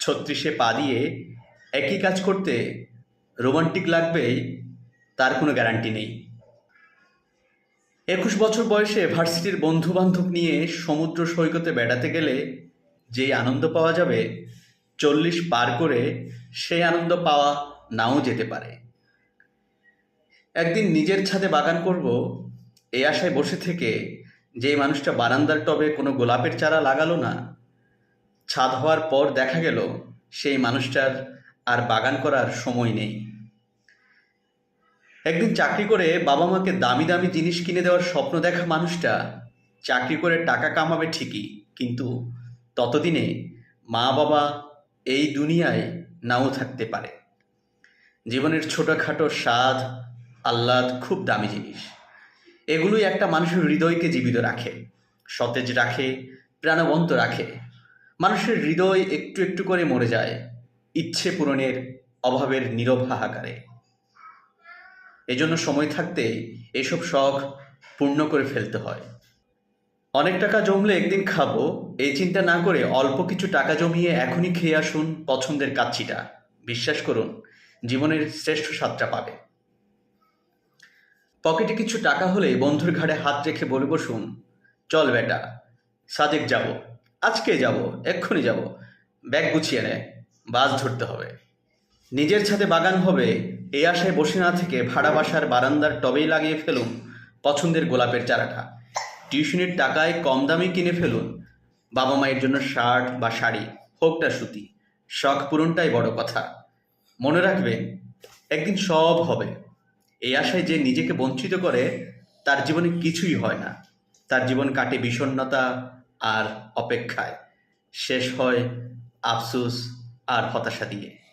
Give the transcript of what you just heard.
ছত্রিশে পা দিয়ে একই কাজ করতে রোমান্টিক লাগবে তার কোনো গ্যারান্টি নেই। একুশ বছর বয়সে ভার্সিটির বন্ধু বান্ধব নিয়ে সমুদ্র সৈকতে বেড়াতে গেলে যেই আনন্দ পাওয়া যাবে, চল্লিশ পার করে সেই আনন্দ পাওয়া নাও যেতে পারে। একদিন নিজের ছাদে বাগান করব এই আশায় বসে থেকে যেই মানুষটা বারান্দার টবে কোনো গোলাপের চারা লাগালো না ছাদ হওয়ার পর দেখা গেল সেই মানুষটার আর বাগান করার সময় নেই। একদিন চাকরি করে বাবা মাকে দামি দামি জিনিস কিনে দেওয়ার স্বপ্ন দেখা মানুষটা চাকরি করে টাকা কামাবে ঠিকই, কিন্তু ততদিনে মা বাবা এই দুনিয়ায় নাও থাকতে পারে। জীবনের ছোটোখাটো স্বাদ, আহ্লাদ খুব দামি জিনিস। এগুলোই একটা মানুষের হৃদয়কে জীবিত রাখে, সতেজ রাখে, প্রাণবন্ত রাখে। মানুষের হৃদয় একটু একটু করে মরে যায় ইচ্ছে পূরণের অভাবের নীরব হাহাকারে। এজন্য সময় থাকতে এসব শখ পূর্ণ করে ফেলতে হয়। অনেক টাকা জমলে একদিন খাব, এই চিন্তা না করে অল্প কিছু টাকা জমিয়ে এখনই খেয়ে আসুন পছন্দের কাচ্ছিটা। বিশ্বাস করুন, জীবনের শ্রেষ্ঠ স্বাদটা পাবে। পকেটে কিছু টাকা হলে বন্ধুর ঘাড়ে হাত রেখে বলে বসুন, চল বেটা, সাজেক যাব। আজকে যাব, এক্ষুনি যাব। ব্যাগ গুছিয়ে নে, বাস ধরতে হবে। নিজের ছাদে বাগান হবে এই আশায় বসে না থেকে ভাড়া বাসার বারান্দার টবেই লাগিয়ে ফেলুন পছন্দের গোলাপের চারাটা। টিউশনির টাকায় কম দামে কিনে ফেলুন। বাবা মায়ের জন্য শার্ট বা শাড়ি হোকটা সুতি, শখ পূরণটাই বড় কথা। মনে রাখবেন একদিন সব হবে। এই আশায় যে নিজেকে বঞ্চিত করে, তার জীবনে কিছুই হয় না। তার জীবন কাটে বিষণ্ণতা আর অপেক্ষায়। শেষ হয় আফসুস আর হতাশা দিয়ে।